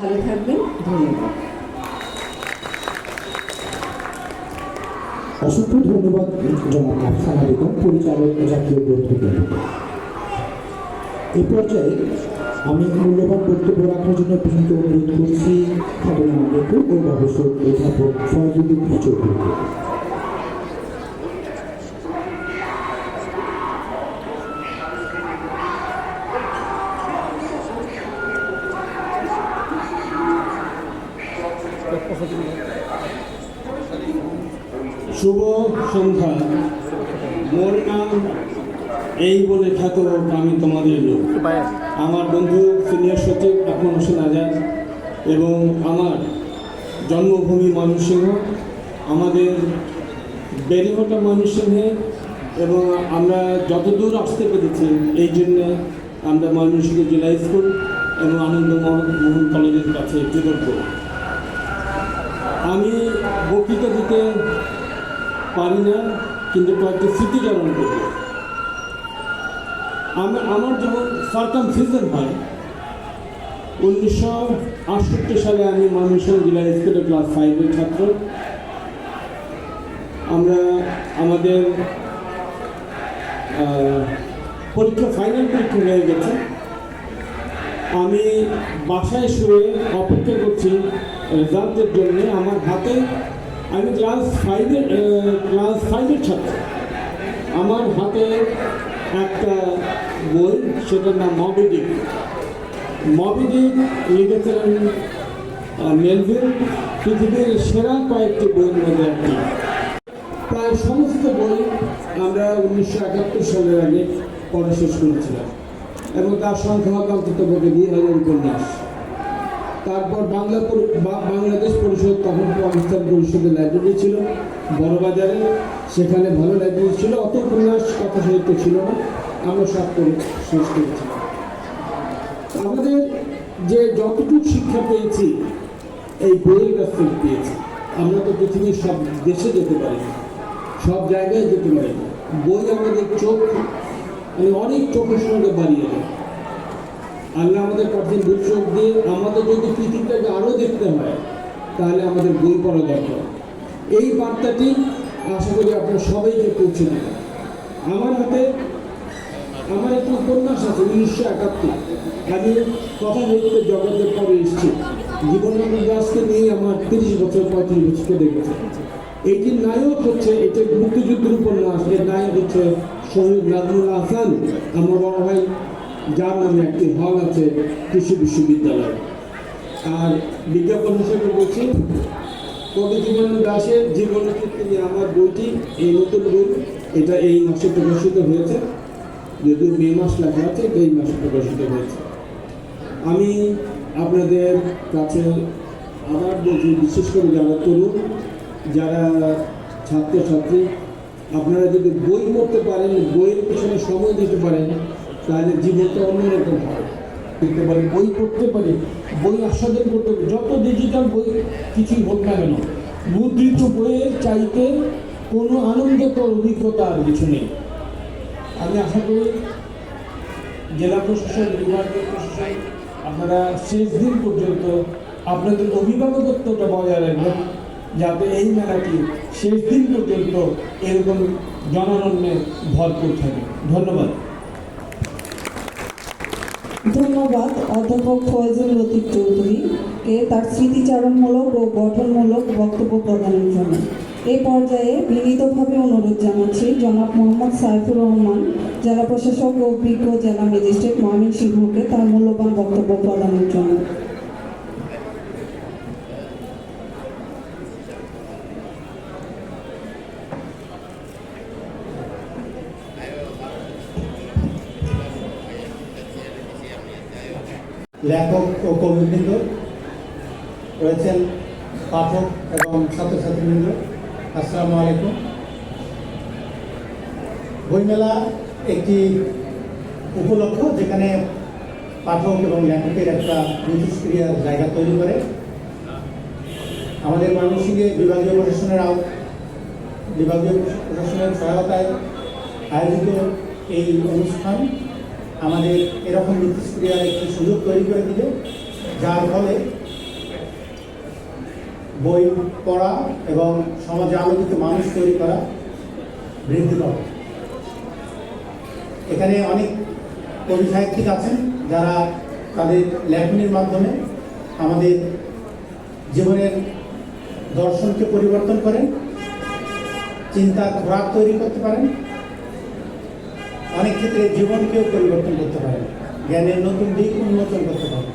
ভালো থাকবেন, ধন্যবাদ। অসংখ্য ধন্যবাদ, জনাব আফসানা বেগম পরিচালক জাতীয় গ্রন্থ এ পর্যায়ে আমি মূল্যবান বক্তব্য রাখার জন্য বিনীত অনুরোধ করছি লেখক ও গবেষক অধ্যাপক ফয়জুদ্দিন চৌধুরীকে শুভ সন্ধ্যা। মোর নাম এই বলে খ্যাত আমি তোমাদের লোক। আমার বন্ধু, সিনিয়র সচিব আকমল হোসেন আজাদ এবং আমার জন্মভূমি ময়মনসিংহ, আমাদের বেরিঘটা ময়মনসিংহে এবং আমরা যতদূর আসতে পেরেছি, এই জন্যে আমরা ময়মনসিংহ জেলা স্কুল এবং আনন্দ মোহন কলেজের কাছে কৃতজ্ঞ আমি বক্তৃতা দিতে পারি না, কিন্তু কয়েকটি স্মৃতিচারণ করব। আমি- আমার যখন সার্কাম সিজন হয়, উনিশশো আটষট্টি সালে আমি ময়মনসিংহ জেলা স্কুলে ক্লাস ফাইভের ছাত্র। আমরা আমাদের পরীক্ষা ফাইনাল পরীক্ষা হয়ে গেছে। আমি বাসায় শুয়ে অপেক্ষা করছি রেজাল্টের জন্য আমার হাতে, আমি ক্লাস ফাইভের ক্লাস ফাইভের ছাত্র। আমার হাতে একটা বই, সেটার নাম মবিডিক মবিডিক লিখেছিলেন মেলভিল পৃথিবীর সেরা কয়েকটি বইয়ের মধ্যে একটি। প্রায় সমস্ত বই আমরা উনিশশো একাত্তর সালের আগে পড়া শেষ করেছিলাম। এবং তার সংখ্যা অন্তত দুই হাজার উপন্যাস। তারপর বাংলা বাংলাদেশ পরিষদ তখন পাকিস্তান পরিষদের লাইব্রেরি ছিল, বড়বাজারে। সেখানে ভালো লাইব্রেরি ছিল অত উপন্যাস কথা সাহিত্য ছিল না। আমরা সব করে শেষ করেছিলাম আমাদের যে যতটুকু শিক্ষা পেয়েছি, এই বইয়ের কাছ থেকে পেয়েছি। আমরা তো পৃথিবীর সব দেশে যেতে পারি সব জায়গায় যেতে পারি বই আমাদের চোখ মানে অনেক চোখের সঙ্গে বাড়িয়ে দেয়। আল্লাহ আমাদের কঠিন দুর্যোগ দিয়ে আমাদের যদি পৃথিবীটাকে আরও দেখতে হয় তাহলে আমাদের বই পড়া দরকার। এই বার্তাটি আশা করি আপনারা সবাইকে পৌঁছে দেবেন আমার হাতে, আমার একটা উপন্যাস আছে উনিশশো একাত্তর। আমি কথা বলতে জগতের পরে এসেছি। জীবনানন্দ দাসকে নিয়ে আমার তিরিশ বছর পঁয়ত্রিশ বছর কেটে গেছে এইটির নায়ক হচ্ছে এটা মুক্তিযুদ্ধের উপন্যাস, এর নায়ক হচ্ছে শহীদ নাজমুল হাসান, আমার বড় ভাই। যার নামে একটি হল আছে কৃষি বিশ্ববিদ্যালয়। আর বিজ্ঞাপন হিসেবে বলছি, কবি জীবনানন্দ দাসের জীবনচিত্র নিয়ে আমার বইটি, এই নতুন বই, এটা এই মাসে প্রকাশিত হয়েছে। যদিও মে মাস লেখা আছে এই মাসে প্রকাশিত হয়েছে। আমি আপনাদের কাছে আবার বলছি, বিশেষ করে যারা তরুণ, যারা ছাত্রছাত্রী, আপনারা যদি বই পড়তে পারেন, বইয়ের পিছনে সময় দিতে পারেন তাহলে জীবনটা অন্যরকম হয়। দিতে পারে বই পড়তে পারে, বই আস্বাদন করতে পারে, যত ডিজিটাল বই কিছুই হোক না কেন, মুদ্রিত বইয়ের চাইতে কোনো আনন্দকর অভিজ্ঞতা আর কিছু নেই। আমি আশা করি জেলা প্রশাসন, বিভাগীয় প্রশাসন, আপনারা শেষ দিন পর্যন্ত আপনাদের অভিভাবকত্বটা বজায় রাখবেন, যাতে এই মেলাটি শেষ দিন পর্যন্ত এরকম জনানন্দে ভরপুর থাকে। ধন্যবাদ। ধন্যবাদ, অধ্যাপক ফয়জুল লতিফ চৌধুরীকে তার স্মৃতিচারণমূলক ও গঠনমূলক বক্তব্য প্রদানের জন্য। এ পর্যায়ে বিনীতভাবে অনুরোধ জানাচ্ছি জনাব মোহাম্মদ সাইফুর রহমান, জেলা প্রশাসক ও অভিজ্ঞ জেলা ম্যাজিস্ট্রেট ময়মনসিংহকে তার মূল্যবান বক্তব্য প্রদানের জন্য। লেখক ও কবিবৃন্দ রয়েছেন পাঠক এবং ছাত্রছাত্রীবৃন্দ। আসসালামু আলাইকুম। বইমেলা একটি উপলক্ষ যেখানে পাঠক এবং লেখকের একটা মিথস্ক্রিয়ার জায়গা তৈরি করে। আমাদের ময়মনসিংহে বিভাগীয় প্রশাসনের বিভাগীয় প্রশাসনের সহায়তায় আয়োজিত এই অনুষ্ঠান। আমাদের এরকম মিথস্ক্রিয়ার একটি সুযোগ তৈরি করে দিবে, যার ফলে বই পড়া এবং সমাজে আলোকিত মানুষ তৈরি করা বৃদ্ধি পাবে। এখানে অনেক কবি সাহিত্যিক আছেন যারা তাদের লেখনীর মাধ্যমে আমাদের জীবনের দর্শনকে পরিবর্তন করেন, চিন্তার খোরাক তৈরি করতে পারেন। অনেক ক্ষেত্রে জীবনকেও পরিবর্তন করতে পারেন জ্ঞানের নতুন দিক উন্মোচন করতে পারেন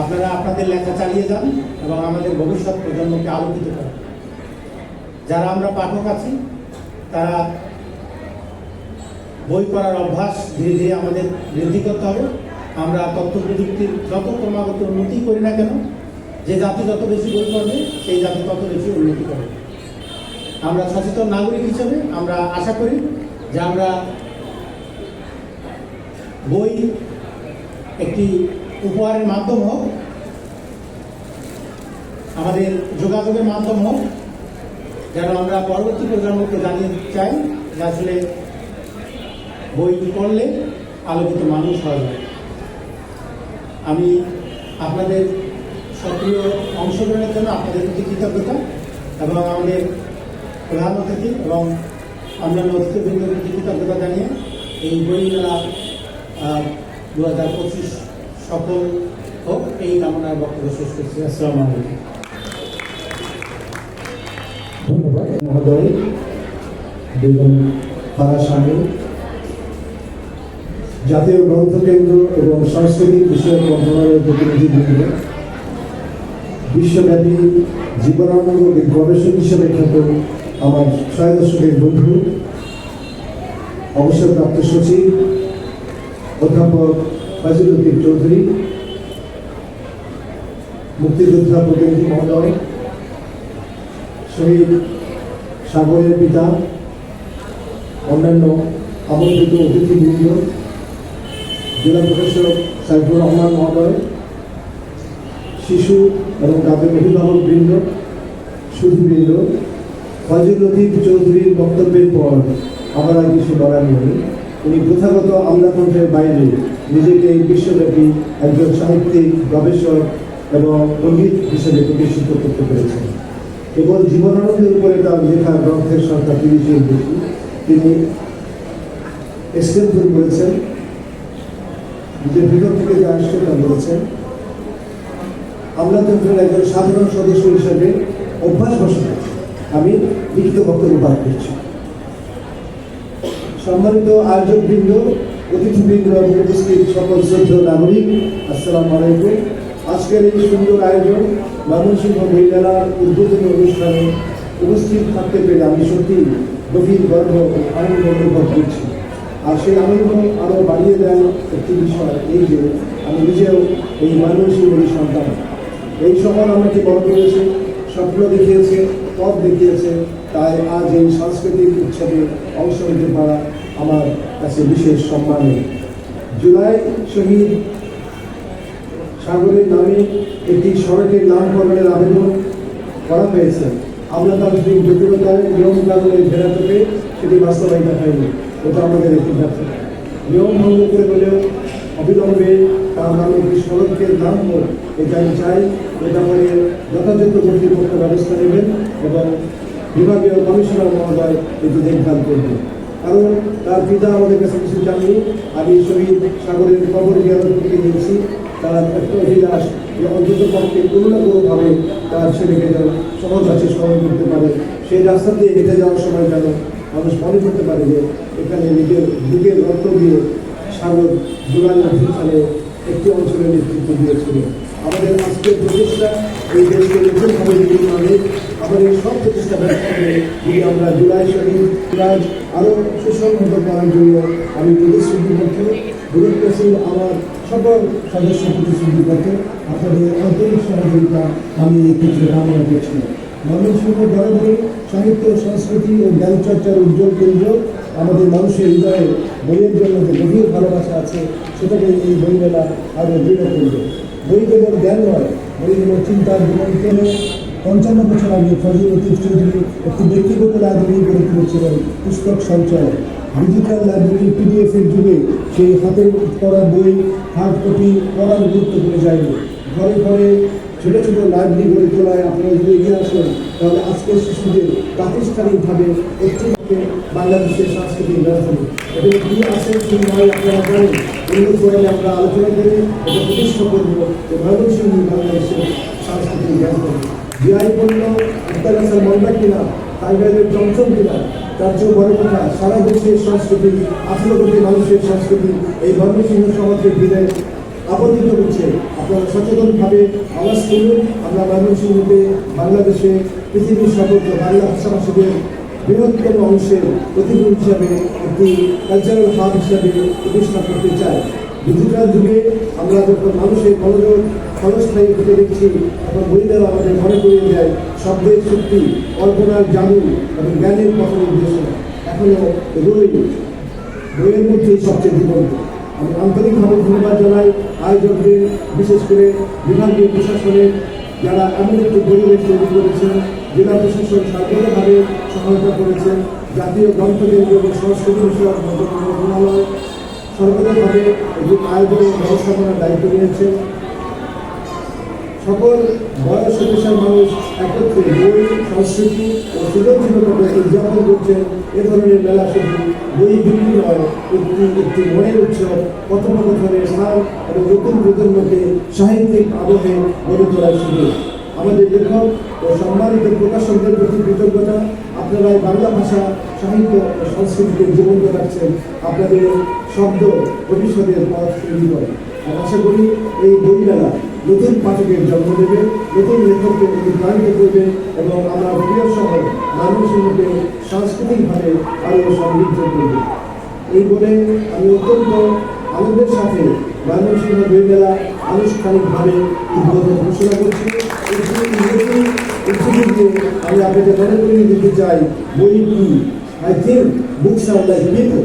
আপনারা আপনাদের লেখা চালিয়ে যান এবং আমাদের ভবিষ্যৎ প্রজন্মকে আলোকিত করেন। যারা আমরা পাঠক আছি, তারা বই পড়ার অভ্যাস ধীরে ধীরে আমাদের বৃদ্ধি করতে হবে। আমরা তথ্য প্রযুক্তির যত ক্রমাগত উন্নতি করি না কেন, যে জাতি যত বেশি বই পড়বে, সেই জাতি তত বেশি উন্নতি করবে। আমরা সচেতন নাগরিক হিসেবে আমরা আশা করি যে আমরা বই একটি উপহারের মাধ্যম হোক, আমাদের যোগাযোগের মাধ্যম হোক, যেন আমরা পরবর্তী প্রজন্মকে জানিয়ে চাই যে আসলে বই পড়লে আলোকিত মানুষ হয়। আমি আপনাদের সক্রিয় অংশগ্রহণের জন্য আপনাদের প্রতি কৃতজ্ঞতা এবং আমাদের প্রধান অতিথি এবং অন্যান্য অতিথিবৃন্দের প্রতি কৃতজ্ঞতা জানিয়ে এই বই মেলা দু হাজার পঁচিশ সফল হোক এই কামনায় বক্তব্য শেষ করছি। আসসালামু আলাইকুম। ধন্যবাদ, মহোদয়। বেগম জাতীয় এবং সাংস্কৃতিক বিষয়ক মন্ত্রণালয়ের প্রতিনিধিবৃন্দ। বিশ্বব্যাপী জীবনানন্দ গবেষক হিসেবে খ্যাত আমার ছয় দশকের বন্ধু অবসরপ্রাপ্ত সচিব, অধ্যাপক ফজলুদ্দিন চৌধুরী, মুক্তিযোদ্ধা প্রতিনিধি মহোদয়, শহীদ সাগরের পিতা, অন্যান্য আমন্ত্রিত অতিথিবৃন্দ, জেলা প্রশাসক সাইফুর রহমান মহোদয়, শিশু এবং তাদের অভিভাবক বৃন্দ সুধীবৃন্দ ফজল চৌধুরীর বক্তব্যের পর আমার আর কিছু বলার নেই। উনি প্রথাগত আমলাতন্ত্রের বাইরে নিজেকে বিশ্বব্যাপী একজন সাহিত্যিক, গবেষক এবং পণ্ডিত হিসেবে প্রতিষ্ঠিত করতে পেরেছেন। কেবল জীবনানন্দের উপরে তার লেখা গ্রন্থের সংখ্যা তিরিশের বেশি। তিনি এক্সটেম্পল করেছেন, নিজের ভিতর থেকে যা আসছে তা বলেছেন। আমলাতন্ত্রের একজন সাধারণ সদস্য হিসেবে অভ্যাসবশত আমি লিখিত বক্তব্য পাঠ করছি। সম্মানিত আয়োজকবৃন্দ অতিথিবৃন্দ এবং উপস্থিত সকল শ্রদ্ধ নাগরিক, আসসালামু আলাইকুম। আজকের এই সুন্দর আয়োজন ময়মনসিংহ মহিলার উদ্বোধনী অনুষ্ঠানে উপস্থিত থাকতে পেরে আমি সত্যি গভীর গর্ব আনন্দ অনুভব করছি। আর সেই আনন্দ আরও বাড়িয়ে দেন একটি বিষয় এই যে, আমি নিজেও এই ময়মনসিংহের সন্তান এই শহর আমাকে বড় করেছে স্বপ্ন দেখিয়েছে, পথ দেখিয়েছে, তাই আজ এই সাংস্কৃতিক উৎসবে অংশ নিতে পারা আমার কাছে বিশেষ সম্মানের জুলাই শহীদ সাগরের নামে একটি সড়কের নামকরণের আবেদন করা হয়েছে। আমরা আমলাতান্ত্রিক জটিলতায় নিয়ম কানুনের ভেড়াতে সেটি বাস্তবায়িত হয়নি। এটা আমাদের একটি ব্যর্থতা নিয়ম ভঙ্গ করে হলেও অবিলম্বে তার নামে একটি সড়কের নাম এটা আমি চাই। এটা আমাদের যথাযথ কর্তৃপক্ষ ব্যবস্থা নেবেন এবং বিভাগীয় কমিশনার মহোদয় এটি দেখভাল করবেন। কারণ তার পিতা আমাদের কাছে কিছু জানি, আমি শহীদ সাগরের খবর জিয়ারত থেকে নিয়েছি। তার একটা অভিলাষ যে অন্তত পক্ষে কোনো না কোনোভাবে তার ছেলেকে যেন সহজ আছে সহজ করতে পারে। সেই রাস্তা দিয়ে হেঁটে যাওয়ার সময় যেন মানুষ মনে করতে পারে যে এখানে নিজের বুকের রক্ত দিয়ে সাগর জুলাই সালে একটি অঞ্চলের নেতৃত্ব দিয়েছিল। আমাদের আজকের প্রচেষ্টা এই দেশকে নতুনভাবে নির্মাণে আমাদের সব প্রচেষ্টা ব্যর্থ হবে যদি আমরা জুলাই কাজ আরও সুসংহত করার জন্য আমি প্রতিশ্রুতির পক্ষে ব্যুরোক্রেসির আমার সকল সদস্য প্রতিশ্রুতির পক্ষে আপনাদের আন্তরিক সহযোগিতা আমি এই ক্ষেত্রে কামনা করছি। ময়মনসিংহ বরাবরই সাহিত্য, সংস্কৃতি ও জ্ঞান চর্চার উজ্জ্বল কেন্দ্র। আমাদের মানুষের হৃদয়ে বইয়ের জন্য যে গভীর ভালোবাসা আছে, সেটাকে এই বইমেলা আরও দৃঢ় করবে। বই কেবল জ্ঞান নয়, বই কেবল চিন্তার জীবন কেন? পঞ্চান্ন বছর আগে ফজল লতিফ চৌধুরী একটি ব্যক্তিগত লাইব্রেরি গড়ে তুলেছিলেন, পুস্তক সঞ্চয়। ডিজিটাল লাইব্রেরি পিডিএফ এর যুগে সেই হাতে পড়া বই হার্ড কপি পড়ার গুরুত্ব ভুলে যায়নি। ঘরে ঘরে ছোট ছোট লাইব্রেরি গড়ে তোলায় আপনারা যদি এগিয়ে আসেন, তাহলে আজকের শিশুদের প্রাতিষ্ঠানিকভাবে একটি বাংলাদেশের সাংস্কৃতিক রাজধানী এবং কি আছে কি নয় আপনারা জানেন এগুলো করে আমরা আলোচনা করে এটা প্রতিষ্ঠা করব যে ময়মনসিংহ বাংলাদেশের সাংস্কৃতিক রাজধানী বিআই বলল ইফতার আসার মন্দা কিনা, টাইগারের চমচম কিনা, তার চেয়েও বড় কথা, সারা দেশের সংস্কৃতি, আঠারো কোটি মানুষের সংস্কৃতি, এই ময়মনসিংহ সমাজকে ঘিরে আবর্তিত হচ্ছে আপনারা সচেতনভাবে আওয়াজ করুন আমরা ময়মনসিংহকে বাংলাদেশে পৃথিবীর সর্বত্র বাংলা ভাষাভাষীদের বৃহত্তম অংশের প্রতিনিধি হিসাবে একটি কালচারাল হাব হিসাবে প্রতিষ্ঠা করতে চাই। ডিজিটাল যুগে আমরা যখন মানুষের মনোযোগ ক্ষণস্থায়ী হতে দেখছি, তখন বইমেলা আমাদের মনে করিয়ে দেয় শব্দের শক্তি, কল্পনার জাদু এবং জ্ঞানের পথ নির্দেশনা। এখনও রই বইয়ের মধ্যেই সবচেয়ে জীবন্ত। আমি আন্তরিকভাবে ধন্যবাদ জানাই আয়োজকদের, বিশেষ করে বিভাগীয় প্রশাসনের যারা এমন একটি পরিবেশ তৈরি করেছেন, জেলা প্রশাসন সরকারিভাবে সহায়তা করেছেন, জাতীয় গ্রন্থকেন্দ্র এবং সংস্কৃতি বিষয়ক মন্ত্রণালয়, সরকারিভাবে এটি আয়োজনের ব্যবস্থাপনার দায়িত্ব নিয়েছেন। সকল বয়স পেশার মানুষ একত্রে বই, সংস্কৃতি ও সৃজনশীলতাকে উদযাপন করছেন। এ ধরনের মেলা শুধু বই বিক্রি নয়, একটি একটি মনের উৎসব কথোপকথনের স্থান এবং নতুন প্রজন্মকে সাহিত্যিক আবহে গড়ে তোলার সুযোগ। আমাদের লেখক ও সম্মানিত প্রকাশকদের প্রতি কৃতজ্ঞতা। আপনারা বাংলা ভাষা, সাহিত্য ও সংস্কৃতিকে জীবন্ত রাখছেন। আপনাদের শব্দ ভবিষ্যতের পথ তৈরি করে। আশা করি এই বই মেলা নতুন পাঠকের জন্ম দেবে, নতুন লেখককে অনুপ্রাণিত করবে এবং আমার প্রিয় শহর ময়মনসিংহকে সাংস্কৃতিকভাবে আরও সমৃদ্ধ করবে। এই বলে আমি অত্যন্ত আনন্দের সাথে ময়মনসিংহ বই মেলা আনুষ্ঠানিকভাবে উদ্বোধন ঘোষণা করছি। উদ্যোগে আমি আপনাদের মনে করিয়ে দিতে চাই, বই কি? I think books are like people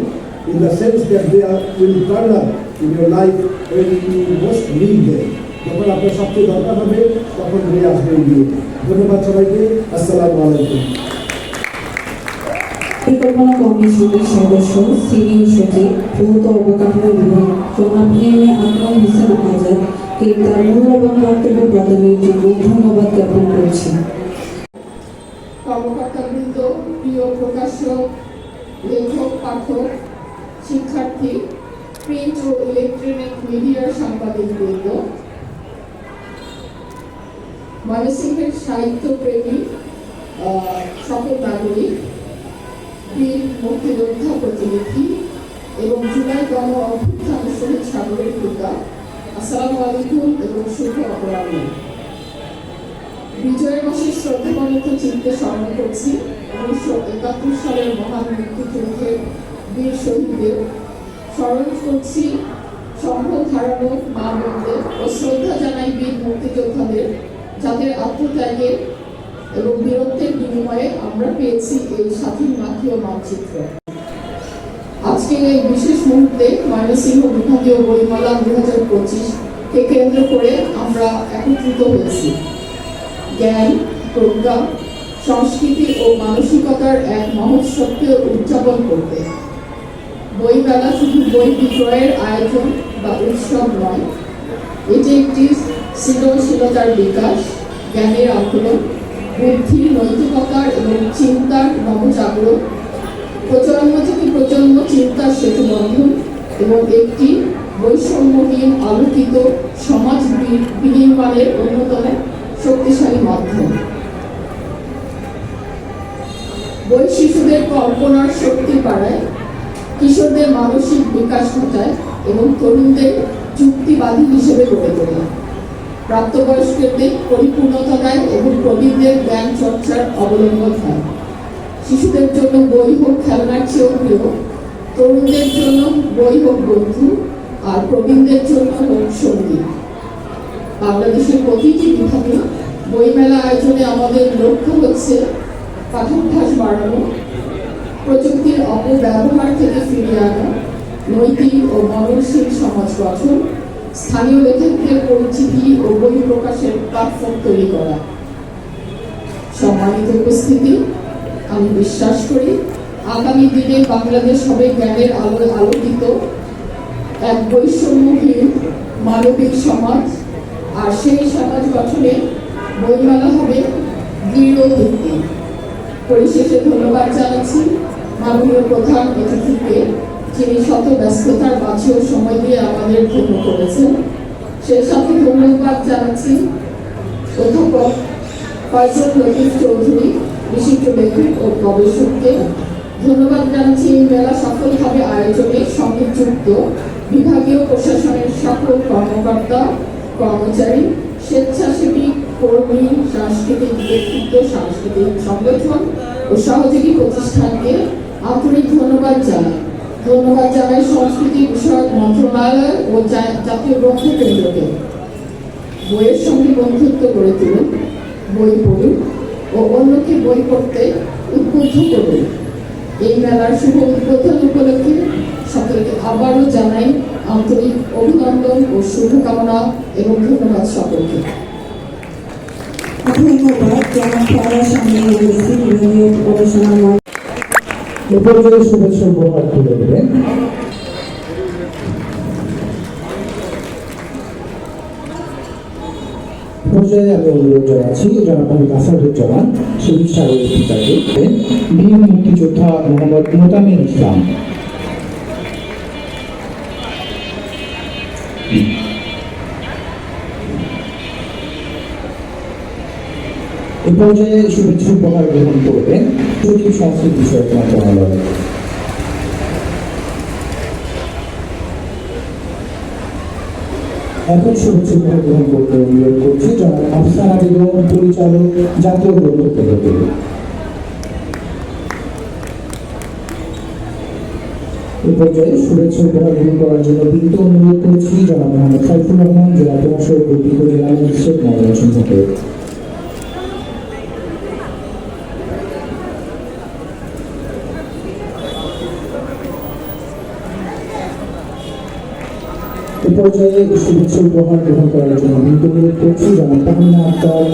in the sense that they are will turn up in your life when you most. যখন আপনার সবচেয়ে দরকার হবে তখন ঘুরে আসবে এগিয়ে ধন্যবাদ সবাইকে। আসসালামু আলাইকুম। পরিকল্পনা কমিশনের সদস্য সিনিয়র সচিব ভৌত অবকাঠামো বিভাগ জনাব এম এ আকরাম হোসেন আজাদকে তার মূল্যবান বক্তব্য প্রদানের জন্য ধন্যবাদ জ্ঞাপন করছি। কর্মকর্তাবৃন্দ প্রিয় প্রকাশক লেখক পাঠক শিক্ষার্থী প্রিন্ট ও ইলেকট্রনিক মিডিয়ার সাংবাদিকবৃন্দ ময়মনসিংহের সাহিত্যপ্রেমী সকল নাগরিক, বীর মুক্তিযোদ্ধা প্রতিনিধি এবং জুলাই গণ অভ্যুত্থান শহীদ সাগরের পিতা আসসালামু আলাইকুম এবং শুভ অপরাহ্ন। বিজয় মাসের শ্রদ্ধামানিত চিত্তে স্মরণ করছি। উনিশশো একাত্তর সালের মহান মুক্তিযুদ্ধের বীর শহীদদের স্মরণ করছি। সম্ভব হারানো মা বোনদের ও শ্রদ্ধা জানাই বীর মুক্তিযোদ্ধাদের। যাদের আত্মত্যাগের এবং বীরত্বের বিনিময়ে আমরা পেয়েছি এই স্বাধীন মাতৃ মানচিত্র। আজকের এই বিশেষ মুহূর্তে ময়মনসিংহ বিভাগীয় বইমেলা দু হাজার পঁচিশকে কেন্দ্র করে আমরা একত্রিত হয়েছি। জ্ঞান, প্রজ্ঞা, সংস্কৃতি ও মানসিকতার এক মহোৎসবকে উদযাপন করতে। বইমেলা শুধু বই বিক্রয়ের আয়োজন বা উৎসব নয়, এটি একটি সৃজনশীলতার বিকাশ, জ্ঞানের আন্দোলন বুদ্ধি নৈতিকতার এবং চিন্তার নবজাগরণ প্রজন্ম থেকে প্রজন্ম চিন্তার সেতু বন্ধন এবং একটি বৈষম্যহীন আলোকিত সমাজ বিনির্মাণের অন্যতম শক্তিশালী মাধ্যম। বই শিশুদের কল্পনার শক্তি বাড়ায় কিশোরদের মানসিক বিকাশ ঘটায় এবং তরুণদের যুক্তিবাদী হিসেবে গড়ে তোলে। প্রাপ্তবয়স্কদের পরিপূর্ণতা দেয় এবং প্রবীণদের জ্ঞান চর্চার অবলম্বন হয়। শিশুদের জন্য বই হোক খেলনার চেয়েও প্রিয়, তরুণদের জন্য বই হোক বন্ধু, আর প্রবীণদের জন্য হোক সঙ্গী। বাংলাদেশের প্রতিটি বিভাগে বইমেলা আয়োজনে আমাদের লক্ষ্য হচ্ছে পাঠ্যাভ্যাস বাড়ানো, প্রযুক্তির অপব্যবহার থেকে ফিরিয়ে আনা, নৈতিক ও মননশীল সমাজ গঠন স্থানীয় লেখকদের পরিচিতি ও বই প্রকাশের প্ল্যাটফর্ম তৈরি করা। সম্মানিত উপস্থিতি, আমি বিশ্বাস করি আগামী দিনে বাংলাদেশ হবে জ্ঞানের আলোয় আলোকিত এক বৈষম্যহীন মানবিক সমাজ, আর সেই সমাজ গঠনে বইমেলা হবে দৃঢ় ভিত্তি। পরিশেষে ধন্যবাদ জানাচ্ছি মাননীয় প্রধান অতিথিকে। যিনি শত ব্যস্ততার মাঝেও সময় দিয়ে আমাদের ধন্য করেছেন, সেই সাথে ধন্যবাদ জানাচ্ছি অধ্যাপক ফয়সল লতিফ চৌধুরী, বিশিষ্ট লেখক ও গবেষককে। ধন্যবাদ জানাচ্ছি এই মেলা সফলভাবে আয়োজনে সঙ্গে যুক্ত বিভাগীয় প্রশাসনের সকল কর্মকর্তা, কর্মচারী, স্বেচ্ছাসেবী, কর্মী, সাংস্কৃতিক ব্যক্তিত্ব, সাংস্কৃতিক সংগঠন ও সহযোগী প্রতিষ্ঠানকে আন্তরিক ধন্যবাদ জানাই। ধন্যবাদ জানাই সংস্কৃতি বিষয়ক মন্ত্রণালয় ও জাতীয় গ্রন্থ কেন্দ্রকে বইয়ের সঙ্গে বন্ধুত্ব গড়ে তুলুন, বই পড়ুন ও অন্যকে বই পড়তে উদ্বুদ্ধ করুন। এই মেলার শুভ উদ্বোধন উপলক্ষে সকলকে আবারও জানাই আন্তরিক অভিনন্দন ও শুভকামনা এবং ধন্যবাদ সকলকে। ধন্যবাদ পর্যায়ে শুভেচ্ছা উপহার তুলে দেবেন। মুক্তিযোদ্ধা মোহাম্মদ মোতামিন ইসলাম। পর্যায়ে শুভেচ্ছা উপহার গ্রহণ করবেন। সচিব সংস্কৃতি বিষয়ক মন্ত্রণালয়। এখন শুভেচ্ছা উপহার গ্রহণ করতে অনুরোধ করছি জনাব আফসানা বেগম, পরিচালক, জাতীয় গ্রন্থ কেন্দ্রকে এ পর্যায়ে শুভেচ্ছা উপহার গ্রহণ করার জন্য বিনীত অনুরোধ করছি জনাব মোহাম্মদ সাইফুর রহমান, জেলা প্রশাসক ঐতিহ্য জেলা ম্যাজিস্ট্রেট ময়মনসিংহকে এ পর্যায়ে শুভেচ্ছা উপহার গ্রহণ করার জন্য বিনীত অনুরোধ করছি যেমন তাহমিনা আক্তার